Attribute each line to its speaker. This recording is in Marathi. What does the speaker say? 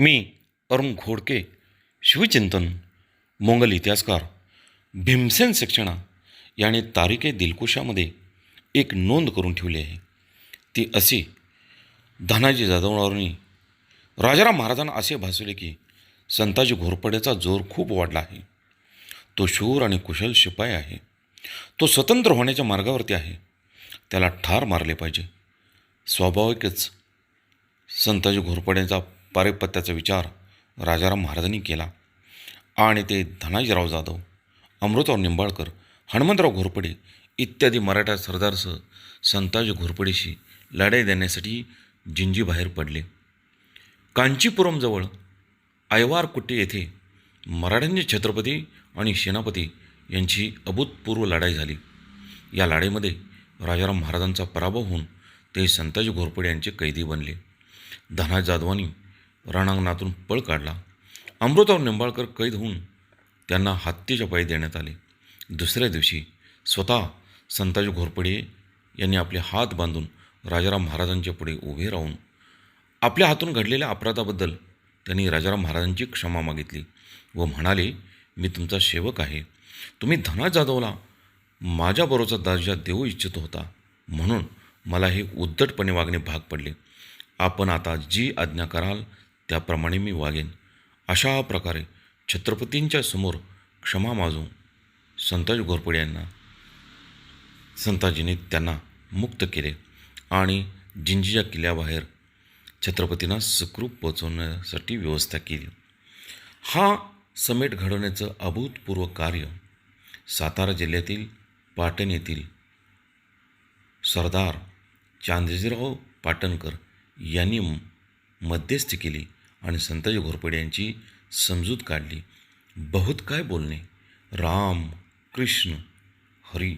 Speaker 1: मी अरुण घोडके शिवचिंतन मोंगल इतिहासकार भीमसेन शिक्षणा याने तारिके दिलकुशामध्ये एक नोंद करून ठेवली आहे. ती अशी धनाजी जाधवरावांनी राजाराम महाराजांना असे भासवले की संताजी घोरपडेचा जोर खूप वाढला आहे. तो शूर आणि कुशल शिपाई आहे. तो स्वतंत्र होण्याच्या मार्गावरती आहे. त्याला ठार मारले पाहिजे. स्वाभाविकच संताजी घोरपड्याचा पारेपत्याचा विचार राजाराम महाराजांनी केला. आणि ते धनाजीराव जाधव अमृतराव निंबाळकर हनुमंतराव घोरपडे इत्यादी मराठा सरदारसह संताजी घोरपडेशी लढाई देण्यासाठी जिंजीबाहेर पडले. कांचीपुरमजवळ आयवारकुट्टे येथे मराठ्यांचे छत्रपती आणि सेनापती यांची अभूतपूर्व लढाई झाली. या लढाईमध्ये राजाराम महाराजांचा पराभव होऊन ते संताजी घोरपडे यांचे कैदी बनले. धना जाधवांनी रणांगणातून पळ काढला. अमृतावर निंबाळकर कैद होऊन त्यांना हत्येच्या पायी देण्यात आले. दुसऱ्या दिवशी स्वतः संताजी घोरपडे यांनी आपले हात बांधून राजाराम महाराजांच्या पुढे उभे राहून आपल्या हातून घडलेल्या अपराधाबद्दल त्यांनी राजाराम महाराजांची क्षमा मागितली व म्हणाले मी तुमचा सेवक आहे. तुम्ही धना जाधवला माझ्याबरोबरचा दर्जा देऊ इच्छित होता. म्हणून मला हे उद्धटपणे वागणे भाग पडले. आपण आता जी आज्ञा कराल त्याप्रमाणे मी वागेन. अशा प्रकारे छत्रपतींच्या समोर क्षमा माजू संताज घोरपडे यांना संताजीने त्यांना मुक्त केले आणि जिंजीच्या किल्ल्याबाहेर छत्रपतींना सुखरूप पोचवण्यासाठी व्यवस्था केली. हा समेट घडवण्याचं अभूतपूर्व कार्य सातारा जिल्ह्यातील पाटण येथील सरदार चांदजीराव पाटणकर यांनी मध्यस्थ मध्यस्थी केली. आणि संताजी घोरपडे यांची समजूत काढली. बहुत काय बोलणे? राम कृष्ण हरी.